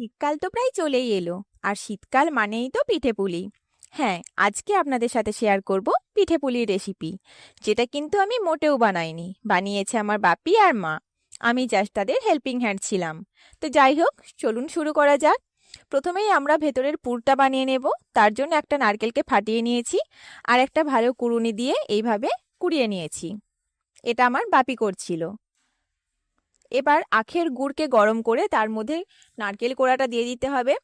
শীতকাল তো প্রায় চলেই এলো। আর শীতকাল মানেই তো পিঠে পুলি। হ্যাঁ আজকে আপনাদের সাথে শেয়ার করব পিঠে পুলির রেসিপি যেটা কিন্তু আমি মোটেও বানাইনি। বানিয়েছে আমার বাপি আর মা। আমি জাস্ট তাদের হেল্পিং হ্যান্ড ছিলাম। তো যাই হোক, চলুন শুরু করা যাক। প্রথমেই আমরা ভেতরের পুরটা বানিয়ে নেব। তার জন্য একটা নারকেলকে ফাটিয়ে নিয়েছি আর একটা ভালো কুড়ুনি দিয়ে এইভাবে কুড়িয়ে নিয়েছি। এটা আমার বাপি করছিল। এবার আখের গুড়কে গরম করে তার মধ্যে নারকেল কোড়াটা দিয়ে দিতে হবে।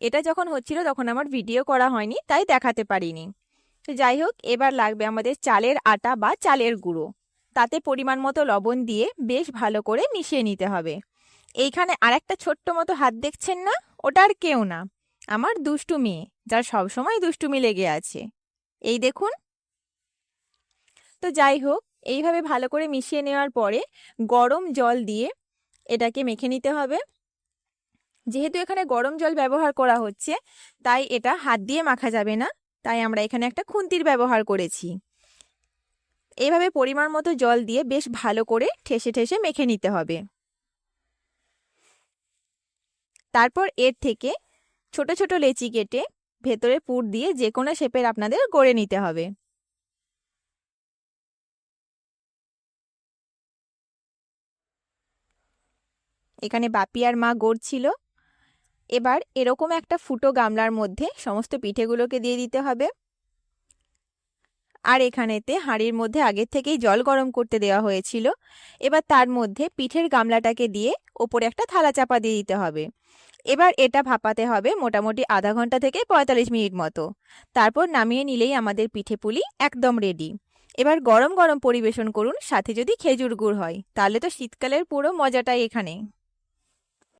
এটা যখন হচ্ছিল তখন আমার ভিডিও করা হয়নি, তাই দেখাতে পারিনি। তো যাই হোক, এবার লাগবে আমাদের চালের আটা বা চালের গুঁড়ো। তাতে পরিমাণ মতো লবণ দিয়ে বেশ ভালো করে মিশিয়ে নিতে হবে। এইখানে আরেকটা ছোট্ট মতো হাত দেখছেন না? ওটা আর কেউ না। আমার দুষ্টু মেয়ে, যার সবসময় দুষ্টুমি লেগে আছে। এই দেখুন। তো যাই হোক এইভাবে ভালো করে মিশিয়ে নেওয়ার পরে গরম জল দিয়ে এটাকে মেখে নিতে হবে। যেহেতু এখানে গরম জল ব্যবহার করা হচ্ছে, তাই এটা হাত দিয়ে মাখা যাবে না। তাই আমরা এখানে একটা খুন্তির ব্যবহার করেছি। এইভাবে পরিমাণ মতো জল দিয়ে বেশ ভালো করে ঠেসে ঠেসে মেখে নিতে হবে। তারপর এর থেকে ছোট ছোট লেচি কেটে ভেতরে পুর দিয়ে যে কোনো শেপের আপনাদের গড়ে নিতে হবে। এখানে বাপি আর মা গড়ছিল এবার এরকম একটা ফুটো গামলার মধ্যে সমস্ত পিঠেগুলোকে দিয়ে দিতে হবে। আর এখানেতে হাঁড়ির মধ্যে আগের থেকেই জল গরম করতে দেওয়া হয়েছিল। এবার তার মধ্যে পিঠের গামলাটাকে দিয়ে ওপরে একটা থালা চাপা দিয়ে দিতে হবে। এবার এটা ভাপাতে হবে মোটামুটি আধা ঘণ্টা থেকে পঁয়তাল্লিশ মিনিট মতো। তারপর নামিয়ে নিলেই আমাদের পিঠে পুলি একদম রেডি এবার গরম গরম পরিবেশন করুন, সাথে যদি খেজুর গুড় হয়, তাহলে তো শীতকালের পুরো মজাটাই এখানে।